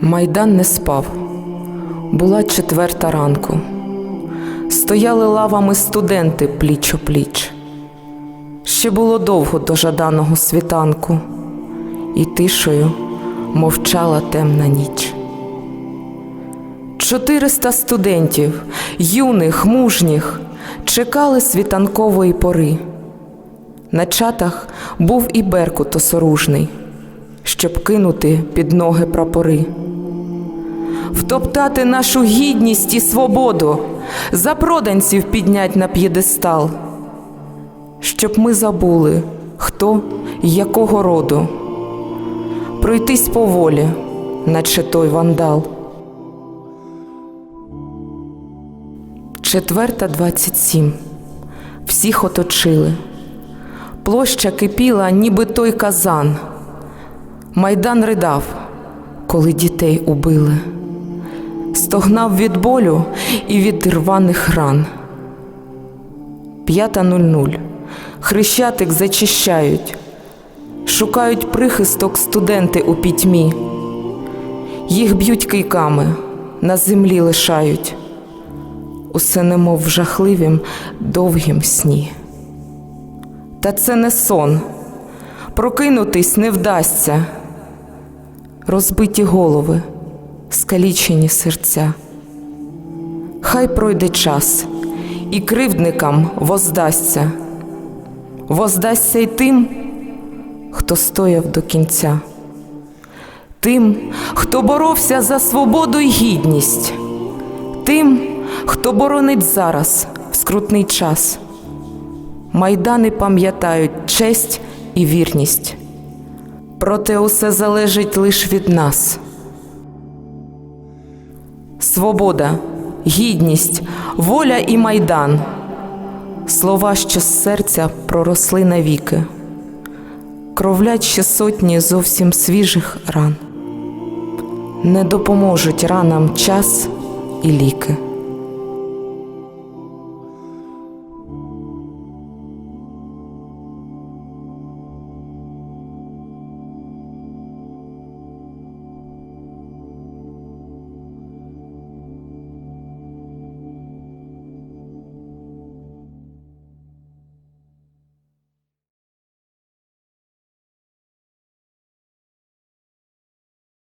Майдан не спав. Була четверта ранку. Стояли лавами студенти пліч о пліч. Ще було довго до жаданого світанку, і тишею мовчала темна ніч. Чотириста студентів, юних, мужніх, чекали світанкової пори. На чатах був і беркут осоружний, щоб кинути під ноги прапори, втоптати нашу гідність і свободу, за проданців піднять на п'єдестал, щоб ми забули, хто й якого роду, пройтись поволі, наче той вандал. Четверта двадцять сім. Всіх оточили. Площа кипіла, ніби той казан. Майдан ридав, коли дітей убили, стогнав від болю і від рваних ран. П'ята нуль нуль. Хрещатик зачищають, шукають прихисток студенти у пітьмі. Їх б'ють кийками, на землі лишають. Усе немов в жахливім довгім сні. Та це не сон, прокинутись не вдасться. Розбиті голови, скалічені серця. Хай пройде час, і кривдникам воздасться, воздасться й тим, хто стояв до кінця, тим, хто боровся за свободу й гідність, тим, хто боронить зараз в скрутний час. Майдани пам'ятають честь і вірність. Проте усе залежить лише від нас. Свобода, гідність, воля і майдан. Слова, що з серця проросли навіки, кровлять ще сотні зовсім свіжих ран. Не допоможуть ранам час і ліки.